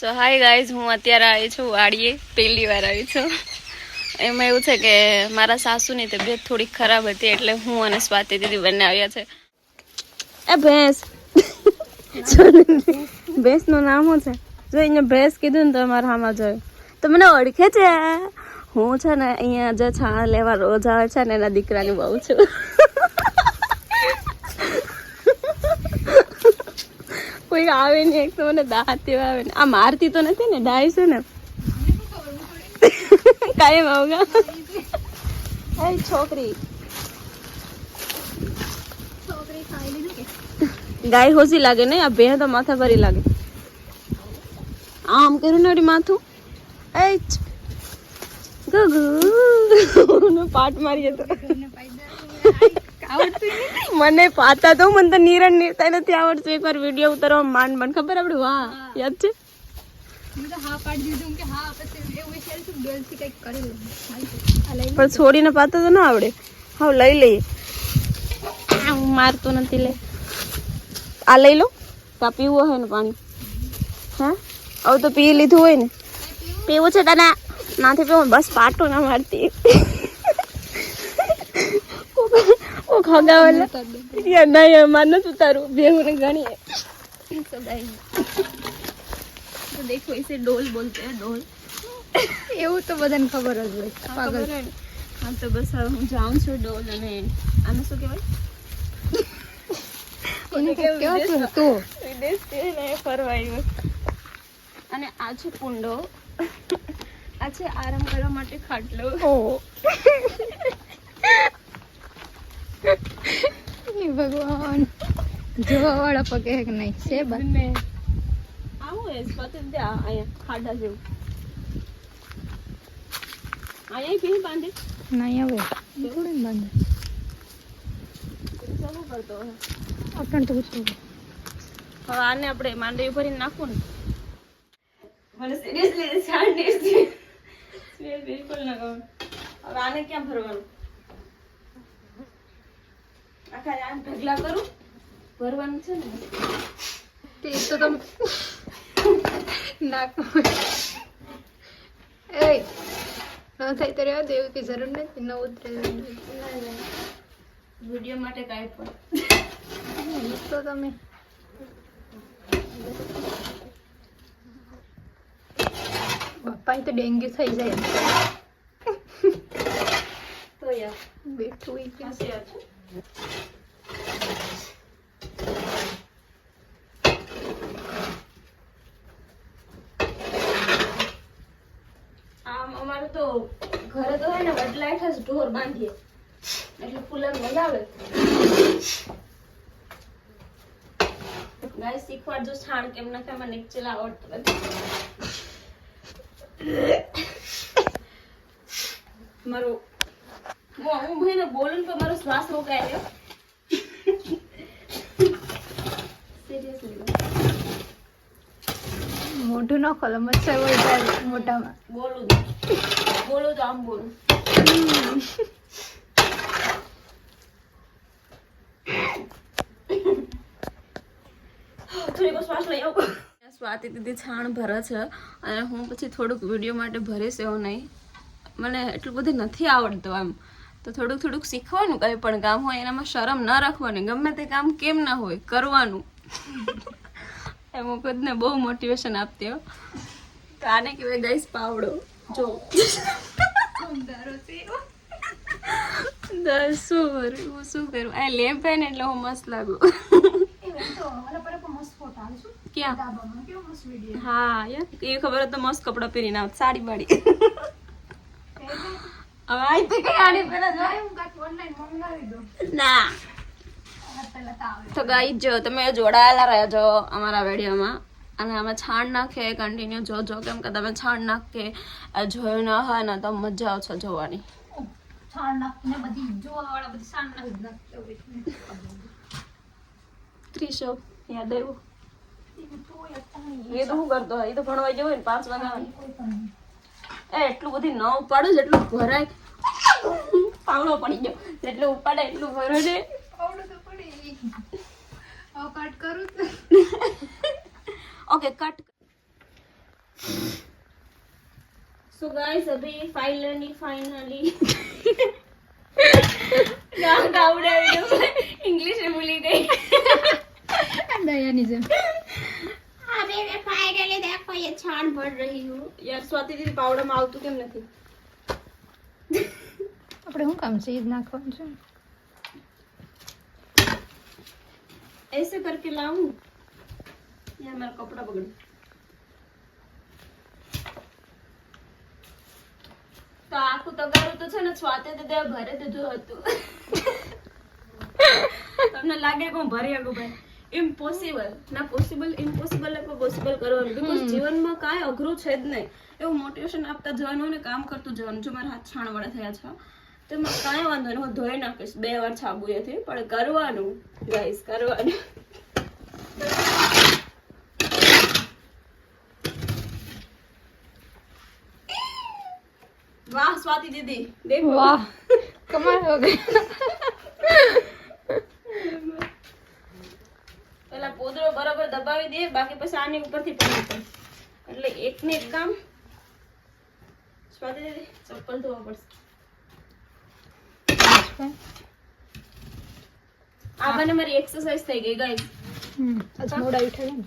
સો hi guys હું અત્યારે આવી છું વાડીએ. પહેલી વાર આવી છું. એમાં એવું છે કે મારા સાસુની તબિયત થોડીક ખરાબ હતી એટલે હું અને સ્વાતિ દીદી બંને આવ્યા છે. એ ભેંસ. ભેંસનું નામ શું છે? જો અહીંયા ભેંસ કીધું ને તો મારા હામાં જોયું. તો મને ઓળખે છે. હું છે ને અહીંયા જે છાણ લેવા રોજ આવે છે ને એના દીકરાની બહુ છું. કોઈ આવે નહીં એક તો મને દાંત એવા આવે ને. આ મારતી તો નથી ને ડાય છે ને. કાયમ આવગા એ છોકરી. ગાય હોસી લાગે ને આ ભેં તો માથા ભરી લાગે. આમ કર્યું ને ઓલી માથું? એ ગગુ પાટ મારી જતો મને પાતા તો મને તો નિરણ નીરતા નથી આવડતું. એકવાર વીડિયો ઉતારવા માંડ મને ખબર આપણે વાહ યાદ છે? પણ છોડીને પાતા તો ના આવડે. હા લઈ લઈએ. આ હું મારતો નથી લે. આ લઈ લો. તા પીવું હોય ને પાણી? હા? હવે તો પી લીધું હોય ને. પીવું છે તને? નાથી પીવું? બસ પાટો ના મારતી ઓ ખોગાવેલા? નહીં અમારે નથી ઉતારું. બેહુ ને ગણીએ. તો દેખો એસે ડોલ બોલતે હે ડોલ. એવું તો બધાને ખબર જ હોય. પાગલ. હા તો બસ હું જાઉં છું ડોલ અને આને શું કહેવાય? એને કેવું તો. વિદેશથી ફરવા અને આ કુંડો. આ છે આરામ કરવા માટે ખાટલો. ભગવાન. જોવા વાળા પગે કે નહીં છે બા બંને. આવું એ સ્પતન ત્યાં અહીંયા ખાડા જેવું. અહીંયા ભી બાંધે? ના હવે થોડું બાંધે. શું કરતો હોય? તો ઉઠતું હવે આને આપણે માંડવી ભરીને નાખો ને? મને સિરિયસલી દિવસથી. બિલકુલ ના ગમે. હવે આને ક્યાં ભરવાનું? આખા આને ઢગલા કરું? ભરવાનું છે ને? તે તો તમે નાક એ ન થાય તો રહેવા દેવું કે જરૂર નથી ન ઉતરે વીડિયો માટે કાંઈ પણ. તો તમે. બાપા તો ડેન્ગ્યુ થઈ જાય. તો યાર. બેઠું હોય કે સાચી વાત છે ને એટલે ફૂલર મજા આવે ગાય શીખવાડજો છાણ કેમ નાખે મને એકચુઅલી આવડતું નથી. મારો હું હું બોલું તો મારો શ્વાસ રોકાય રહ્યો મોઢું ન ખોલો મચ્છર જાય મોઢામાં બોલું બોલું તો આમ બોલું થોડીક શ્વાસ લઈ આવું સ્વાતિ દીદી છાણ ભરે છે અને હું પછી થોડુંક વીડિયો માટે ભરીશ એવું નહીં મને એટલું બધું નથી આવડતું આમ તો થોડુંક થોડુંક શીખવાનું કંઈ પણ કામ હોય એનામાં શરમ ન રાખવાની. ગમે તે કામ કેમ ના હોય કરવાનું. એ હું ખુદને બહુ મોટિવેશન આપતી હો. તો આને કહેવાય ગાઈસ પાવડો. જો. શું કરું? હું શું કરું? આ લેમ્પ હે ને એટલે હું મસ્ત લાગુ. ક્યાં? હા યાર એ ખબર તો મસ્ત કપડાં પહેરીને આવત સાડી બાડી. આઈ તો કઈ આડી પહેલા જાય ના તો ગાઈ જો તમે જોડાયેલા રહેજો અમારા વિડીયોમાં અને અમે છાણ નાખીએ કન્ટિન્યુ જોજો કેમ કે તમે છાણ નાખીએ જોયું ના હોય ને તો મજા આવશે જોવાની. ત્રીસો યાદ આવ્યું એ તો શું કરતો એ તો ભણવા જવું ને પાંચ વાગ્યા એ એટલું બધું ન ઉપાડો જેટલું ભરાય. પાવડો પડી ગયો. જેટલું ઉપાડે એટલું ભરો છે કટ કરું ઓકે કટ સો ગાઈસ અભી ફાઇનલી ફાઇનલી ગામ ગાવડે ઇંગ્લિશ ભૂલી ગઈ. દયાની જેમ માં છાણ ભર રહી હું. યાર સ્વાતિ દીદી પાવડામાં આવતું કેમ નથી? આપણે શું કામ છે? ઈદ નાખવાનું છે? એસે કરકે લાવું? યાર મારા કપડા બગડ્યું તો આખું તગારું તો છે ને સ્વાતે દીદી ભરે દીધું હતું. તમને લાગે કોણ ભરી આગું ભાઈ? ઇમ્પોસિબલ ના પોસિબલ ઇમ્પોસિબલ એટલે પોસિબલ કરવાનું બીકોઝ જીવનમાં કાંઈ અઘરું છે જ નહીં. એવું મોટિવેશન આપતા જવાનું અને કામ કરતું જવાનું. જો મારા હાથ છાણવાળા થયા છે તો એમાં કાંઈ વાંધો નહીં. હું ધોઈ નાખીશ બે વાર છાબુએથી પણ કરવાનું ગાઈસ કરવાનું. વાહ સ્વાતિ દીદી. દેખો. વાહ કમાલ હો ગઈ. પોદરો બરાબર દબાવી દે બાકી પછી આની ઉપરથી પાણી પડે એટલે એક ને એક કામ સ્વાતિ દીદી ચપ્પલ ધોવા પડશે. આ બને મારી એક્સરસાઇઝ થઈ ગઈ ગાઈસ મોડા ઉઠાવી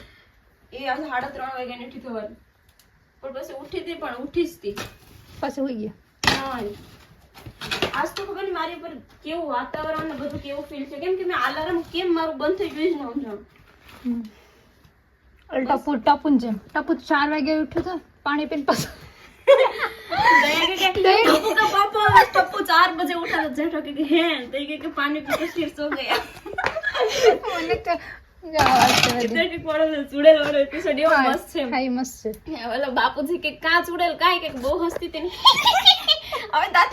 એ આ સાડા ત્રણ વાગ્યા નથી થવાનું પણ પછી ઉઠી હતી પણ ઉઠી જ હતી. પાછું હોઈ ગયા? હા. આજ તો ખબર નહીં મારી ઉપર કેવું વાતાવરણ ને બધું કેવું ફીલ છે. કેમ કે મેં અલાર્મ કેમ મારું બંધ થઈ ગયું જ ન સમજણ? ટપુ ટપુન જેમ. ટપુ ચાર વાગે ઉઠ્યું તો પાણી પીને પાછું. ટપુ ચાર બજે ઉઠા તો જેઠો બાપુજી કે કા ચુડેલ કાંઈ કંઈક બહુ હસ્તી તેની. હવે દાંત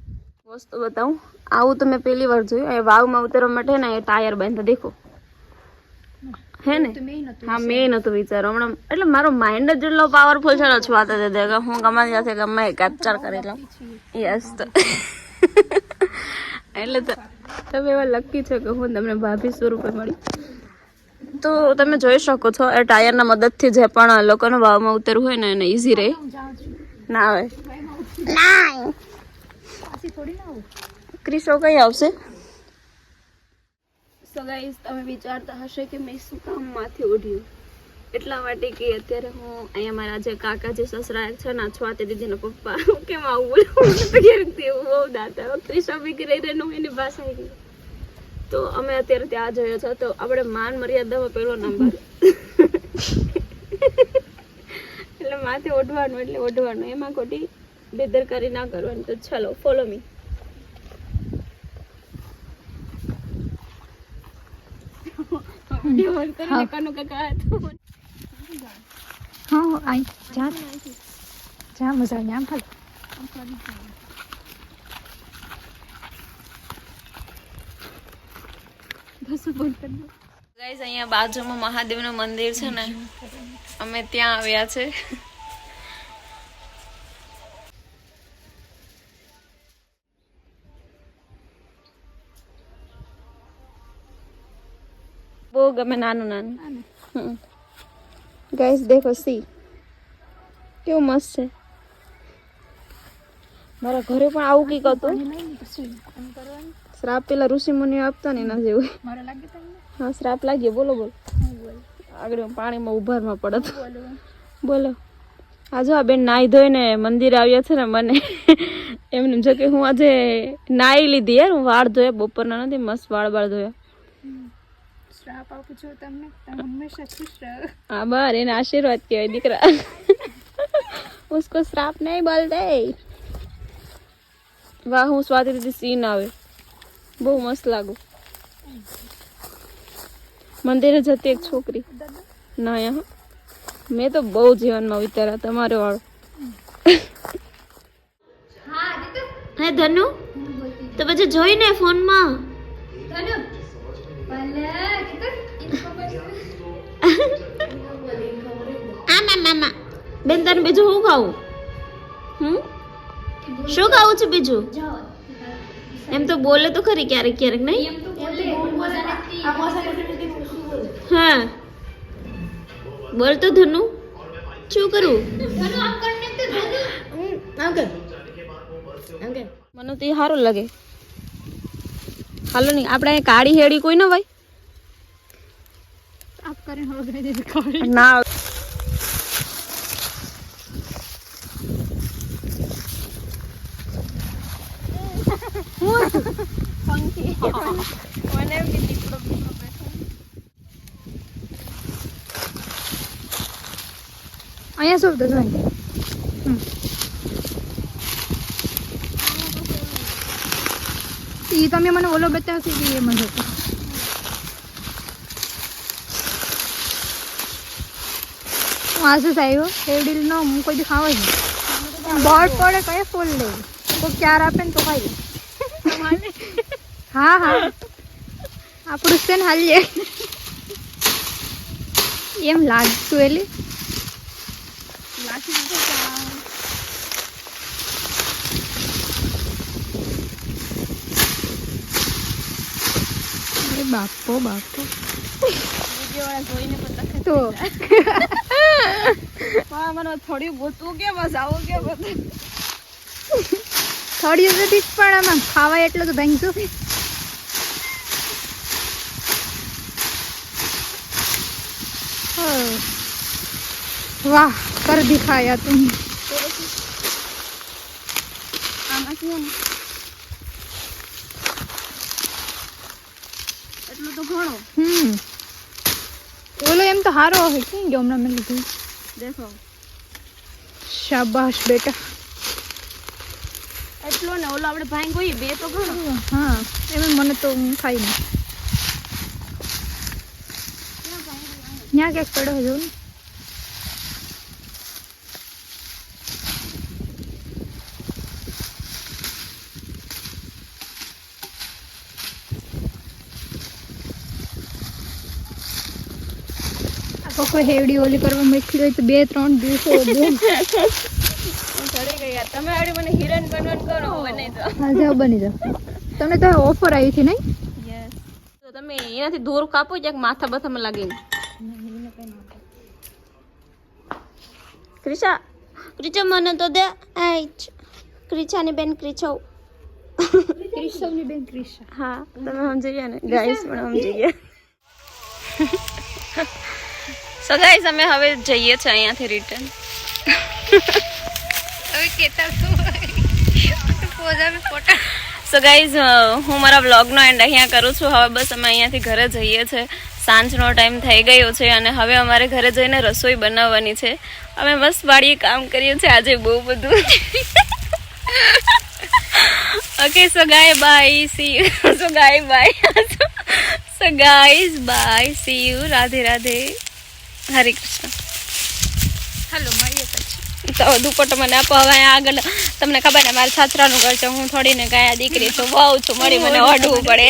વસ્તુ બતાવું. આવું તો મેં પહેલી વાર જોયું. એ વાવમાં ઉતરવા માટે ને એ ટાયર બાંધતા દેખો. હે ને? હા, મેં નતું વિચાર હમણાં એટલે મારો માઇન્ડ જ એટલો પાવરફુલ છે વાત જ કે હું ગમા સાથે ગમે કેપ્ચર કરી લઉં. યસ તો. એટલે તો તમે એવા લકી છો કે હું તમને ભાભી સ્વરૂપે મળી. તો તમે જોઈ શકો છો, એ ટાયરના મદદથી જે પણ લોકોને વાવમાં ઉતરવું હોય ને, એને ઇઝી રહે. ના આવે. ના પાછી થોડી ના આવું? ક્રિસો કઈ આવશે? સો ગાઈઝ તમે વિચારતા હશે કે મેં શું કામ માથે ઓઢ્યું. એટલા માટે કે અત્યારે હું અહીંયા મારા જે કાકા જે સસરા છે ને છવા તે દીદીના પપ્પા હું કેમ આવું બોલું? તૈયાર થયું બહુ દાતા ક્રિસો બી રહી રહી એની ભાષા આવી ગઈ. તો અમે અત્યારે ત્યાં જઈએ છે. તો આપણે માન મર્યાદામાં પહેલો નંબર. એટલે માથે ઓઢવાનું એટલે ઓઢવાનું. એમાં ખોટી બેદરકારી ના કરવાની તો ચાલો ફોલો મી હા. આઈ. જા. જા મજા અહીંયા બાજુમાં મહાદેવનું મંદિર છે ને. અમે ત્યાં આવ્યા છે. બહુ ગમે નાનું નાનું. ગાઈસ દેખો સી. કેવું મસ્ત છે. મારા ઘરે પણ આવું કંઈક હતું. શ્રાપ પેલા ઋષિ મુનિ આપતા ને એના જેવું. હા શ્રાપ લાગ્યો બોલો બોલો. આગળ પાણીમાં ઉભારમાં પડત. બોલો? આજો આ બેન નાહી ધોઈને મંદિરે આવ્યા છે ને મને. એમને જો કે હું આજે નાહી લીધી યાર. હું વાળ ધોયા. બપોરના નથી મસ્ત વાળ વાળ ધોયા. શ્રાપ આપું છું તમને તમે હંમેશા ખુશ રહો. હા બાર એને આશીર્વાદ કહેવાય દીકરા. ઉસકો શ્રાપ નહીં બોલતે વાહ હું સ્વાતિ દીદી સીન આવે. બહુ મસ્ત લાગુ. મંદિરે જતી એક છોકરી. ના યહાં મેં તો બહુ જીવનમાં વિચાર્યા તમારો વાળો. હે ધનુ? તો પછી જોઈને ફોનમાં? આમાં મામા બેન તને બીજું શું ખાવું હમ શું ખાવું છે બીજું એમ તો બોલે તો ખરી ક્યારેક ક્યારેક નહીં હા બોલ તો ધનુ શું કરું મને તો એ સારું લાગે હાલો નહીં આપણે અહીં કાળી હેડી કોઈ ન ભાઈ ના. અહીંયા શું થતું તમે મને ઓલો બતાવશો કે એ મને હું આસુસ આવ્યો શેરડીલ નો, હું કોઈ દી ખાવા નહીં. બોર્ડ પડે કઈ ફૂલ લે? કોઈ ચાર આપે ને તો ખાઈ હા હા. આપણું છે ને હાલીએ. એમ લાગતું એટલે લાઠી નથી ચલાવવાનું. એ બાપો બાપો. તો. મને થોડી ગોતવું કે બસ આવું કે થોડી નથી પણ આમાં ખાવાય એટલું તો ભાંગશું વાહ કર દિખાયા તું. આમાં એમ એટલું તો ઘણું. હમ. ઓલો એમ તો હારો હોય કેમ ગયો હમણાં મેં લીધું? દેખો. શાબાશ બેટા. એટલો ને ઓલો આપણે ભાઈ કોઈ બે તો ઘણો. હા એમ મને તો હું ખાઈ નહીં ત્યાં ક્યાંક પડ્યો જોઉં ને. આ હેવડી ઓલી કરવા મૂકી હોય તો બે ત્રણ દિવસો તમે આવડી મને હિરોઈન બનવાનું કરો બની તો. હા જાઓ બની જાઓ. તમને તો ઓફર આવી છે નહીં? યસ તો તમે એનાથી દૂર કાપો જ્યાંક માથા બથામાં લાગીને. ક્રિશા ક્રિચા મને તો દે. આઈચ ક્રિચાની બેન ક્રિચો ક્રિશવની બેન ક્રિશા. હા તમે સમજી ગયા ને? ગાઈસ પણ સમજી ગયા. સો ગાઈસ અમે હવે જઈએ છીએ અહીંયાથી રિટર્ન હવે કેતા શું ફોટા સો ગાઈઝ હું મારા વ્લોગનો એન્ડ અહીંયા કરું છું. હવે બસ અમે અહીંયાથી ઘરે જઈએ છીએ સાંજનો ટાઈમ થઈ ગયો છે અને હવે અમારે ઘરે જઈને રસોઈ બનાવવાની છે. અમે બસ વાળીએ કામ કરીએ છીએ. આજે બહુ બધું. Okay so guys bye see you so guys bye so guys bye see you Radhe Radhe. Hare Krishna. હાલો મળીએ પછી. તો દુપટ્ટો મને આપો. હવે આગળ તમને ખબર ને મારા છાત્રાનું ઘર છે. હું થોડીને ગયા દીકરી છું બહુ છું મળી મને ઓઢવું પડે.